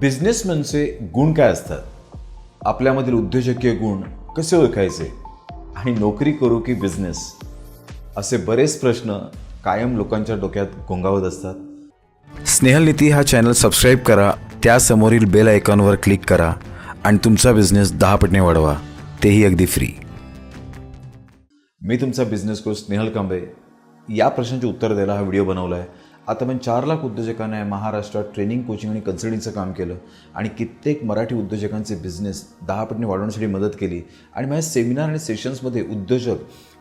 बिझनेसमॅनचे गुण काय असतात? आपल्यामधील उद्योजकीय गुण कसे ओळखायचे? आणि नोकरी करू की बिझनेस? असे बरेच प्रश्न कायम लोकांच्या डोक्यात गोंगावत असतात. स्नेहलनीती हा चॅनल सबस्क्राईब करा त्यासमोरील बेल आयकॉनवर क्लिक करा आणि तुमचा बिझनेस दहा पटने वाढवा. तेही अगदी फ्री. मी तुमचा बिझनेस कोच स्नेहल कांबे या प्रश्नाचे उत्तर द्यायला हा व्हिडिओ बनवला आहे आता पण चार लाख उद्योजकांना महाराष्ट्रात ट्रेनिंग कोचिंग आणि कन्सल्टिंगचं काम केलं आणि कित्येक मराठी उद्योजकांचे बिझनेस दहा पटीने वाढवण्यासाठी मदत केली. आणि माझ्या सेमिनार आणि सेशन्समध्ये उद्योजक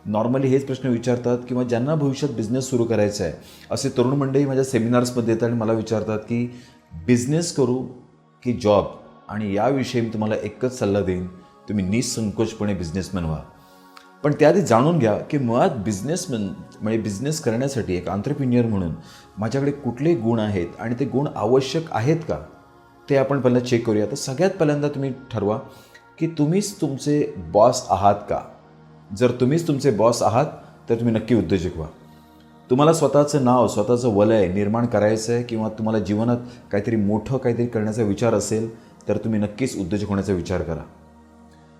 नॉर्मली हेच प्रश्न विचारतात किंवा ज्यांना भविष्यात बिझनेस सुरू करायचा आहे असे तरुण मंडळी माझ्या सेमिनार्समध्ये येतात आणि मला विचारतात की बिझनेस करू की जॉब आणि याविषयी मी तुम्हाला एकच सल्ला देईन तुम्ही निसंकोचपणे बिझनेसमॅन व्हा. पण त्याआधी जाणून घ्या की मुळात बिझनेसमॅन म्हणजे बिझनेस करण्यासाठी एक आंतरप्रिन्युअर म्हणून माझ्याकडे कुठले गुण आहेत आणि ते गुण आवश्यक आहेत का? ते आपण पहिल्यांदा चेक करूया. तर सगळ्यात पहिल्यांदा तुम्ही ठरवा की तुम्हीच तुमचे बॉस आहात का? जर तुम्हीच तुमचे बॉस आहात तर तुम्ही नक्की उद्योजक व्हा. तुम्हाला स्वतःचं नाव स्वतःचं वलय निर्माण करायचं आहे किंवा तुम्हाला जीवनात काहीतरी मोठं काहीतरी करण्याचा विचार असेल तर तुम्ही नक्कीच उद्योजक होण्याचा विचार करा.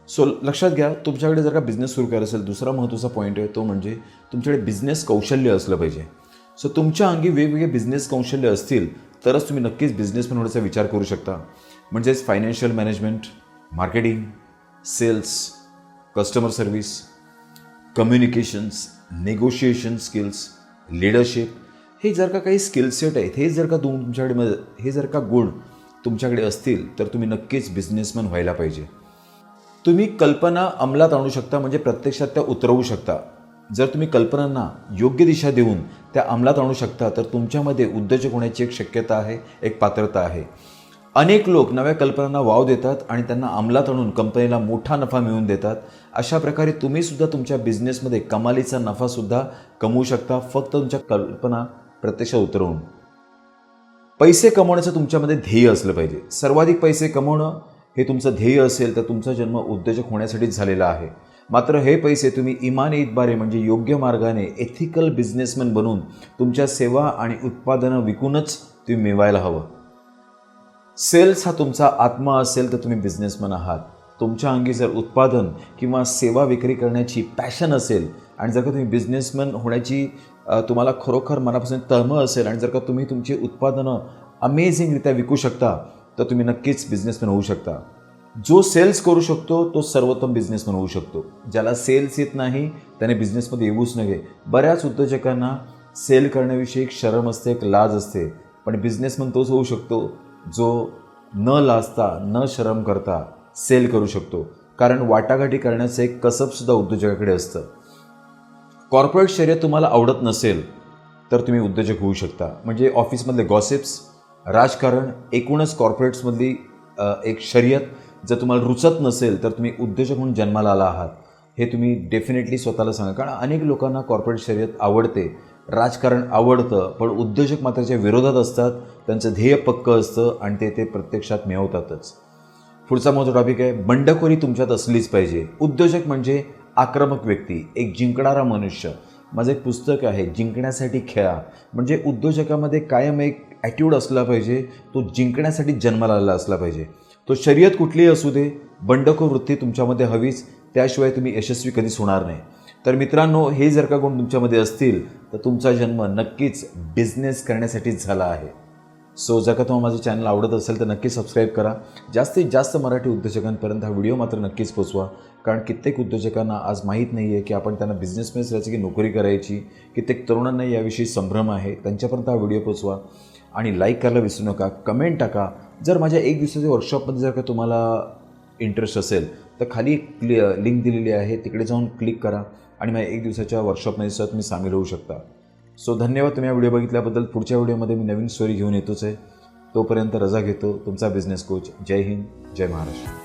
सो लक्षात घ्या तुमच्याकडे जर का बिझनेस सुरू करायचा असेल दुसरा महत्त्वाचा पॉईंट आहे तो म्हणजे तुमच्याकडे बिझनेस कौशल्य असलं पाहिजे. सो तुमच्या अंगी वेगवेगळे बिझनेस कौशल्य असतील तरच तुम्ही नक्कीच बिझनेसमॅन होण्याचा विचार करू शकता. म्हणजेच financial management marketing sales customer service communications negotiation skills leadership हे जर का काही स्किल सेट आहेत हे जर का तुम तुमच्याकडे हे जर का गुण तुमच्याकडे असतील तर तुम्ही नक्कीच बिझनेसमॅन व्हायला पाहिजे. तुम्ही कल्पना अंमलात आणू शकता म्हणजे प्रत्यक्षात त्या उतरवू शकता. जर तुम्ही कल्पनांना योग्य दिशा देऊन त्या अंमलात आणू शकता तर तुमच्यामध्ये उद्योजक होण्याची एक शक्यता आहे एक पात्रता आहे. अनेक लोक नव्या कल्पनांना वाव देतात आणि त्यांना अंमलात आणून कंपनीला मोठा नफा मिळवून देतात. अशा प्रकारे तुम्हीसुद्धा तुमच्या बिझनेसमध्ये कमालीचा नफासुद्धा कमवू शकता फक्त तुमच्या कल्पना प्रत्यक्षात उतरवून. पैसे कमवण्याचं तुमच्यामध्ये ध्येय असलं पाहिजे. सर्वाधिक पैसे कमवणं हे तुमचं ध्येय असेल तर तुमचा जन्म उद्योजक होण्यासाठीच झालेला आहे. मात्र हे पैसे तुम्ही इमान इतबारे म्हणजे योग्य मार्गाने एथिकल बिझनेसमॅन बनून तुमच्या सेवा आणि उत्पादनं विकूनच तुम्ही मिळवायला हवं. सेल्स हा तुमचा आत्मा असेल तर तुम्ही बिझनेसमॅन आहात. तुमच्या अंगी जर उत्पादन किंवा सेवा विक्री करण्याची पॅशन असेल आणि जर का तुम्ही बिझनेसमॅन होण्याची तुम्हाला खरोखर मनापासून तळमळ असेल आणि जर का तुम्ही तुमची उत्पादनं अमेझिंगरित्या विकू शकता तर तुम्ही नक्कीच बिझनेसमॅन होऊ शकता. जो सेल्स करू शकतो तो सर्वोत्तम बिझनेसमॅन होऊ शकतो. ज्याला सेल्स येत नाही त्याने बिझनेसमध्ये येऊच नव्हे बऱ्याच उद्योजकांना सेल करण्याविषयी एक शरम असते एक लाज असते. पण बिझनेसमॅन तोच होऊ शकतो जो न लाजता न शरम करता सेल करू शकतो. कारण वाटाघाटी करण्याचं एक कसबसुद्धा उद्योजकाकडे असतं. कॉर्पोरेट शर्यत तुम्हाला आवडत नसेल तर तुम्ही उद्योजक होऊ शकता. म्हणजे ऑफिसमधले गॉसिप्स राजकारण एकूणच कॉर्पोरेट्समधली एक शर्यत. जर तुम्हाला रुचत नसेल तर तुम्ही उद्योजक म्हणून जन्माला आला आहात. हे तुम्ही डेफिनेटली स्वतःला सांगा. कारण अनेक लोकांना कॉर्पोरेट शर्यत आवडते. राजकारण आवडतं पण उद्योजक मात्र ज्या विरोधात असतात. त्यांचं ध्येय पक्कं असतं आणि ते ते प्रत्यक्षात मिळवतातच. पुढचा माझा टॉपिक आहे बंडखोरी तुमच्यात असलीच पाहिजे. उद्योजक म्हणजे आक्रमक व्यक्ती एक जिंकणारा मनुष्य. माझं एक पुस्तक आहे जिंकण्यासाठी खेळा. म्हणजे उद्योजकामध्ये कायम एक ॲटिट्यूड असला पाहिजे तो जिंकण्यासाठी जन्माला आलेला असला पाहिजे. तो शर्यत कुठलीही असू दे बंडखोर वृत्ती तुमच्यामध्ये हवीच त्याशिवाय तुम्ही यशस्वी कधीच होणार नाही. तर मित्रांनो हे जर का गुण तुमच्यामध्ये असतील तर तुमचा जन्म नक्कीच बिझनेस करण्यासाठीच झाला आहे. सो जर का तुम्हाला माझं चॅनल आवडत असेल तर नक्की सबस्क्राईब करा. जास्तीत जास्त मराठी उद्योजकांपर्यंत हा व्हिडिओ मात्र नक्कीच पोचवा. कारण कित्येक उद्योजकांना आज माहीत नाही आहे की आपण त्यांना बिझनेसमॅन करायची की नोकरी करायची कित्येक तरुणांना याविषयी संभ्रम आहे त्यांच्यापर्यंत हा व्हिडिओ पोचवा. आणि लाईक करायला विसरू नका कमेंट टाका. जर माझ्या एक दिवसाच्या वर्कशॉपमध्ये जर का तुम्हाला इंटरेस्ट असेल तर खाली एक क्लि लिंक दिलेली आहे तिकडे जाऊन क्लिक करा आणि माझ्या एक दिवसाच्या वर्कशॉपमध्ये सुद्धा तुम्ही सामील होऊ शकता. सो धन्यवाद. तुम्ही हा व्हिडिओ बघितल्याबद्दल. पुढच्या व्हिडिओमध्ये मी नवीन स्टोरी घेऊन येतोच आहे. तोपर्यंत रजा घेतो. तुमचा बिझनेस कोच जय हिंद. जय महाराष्ट्र.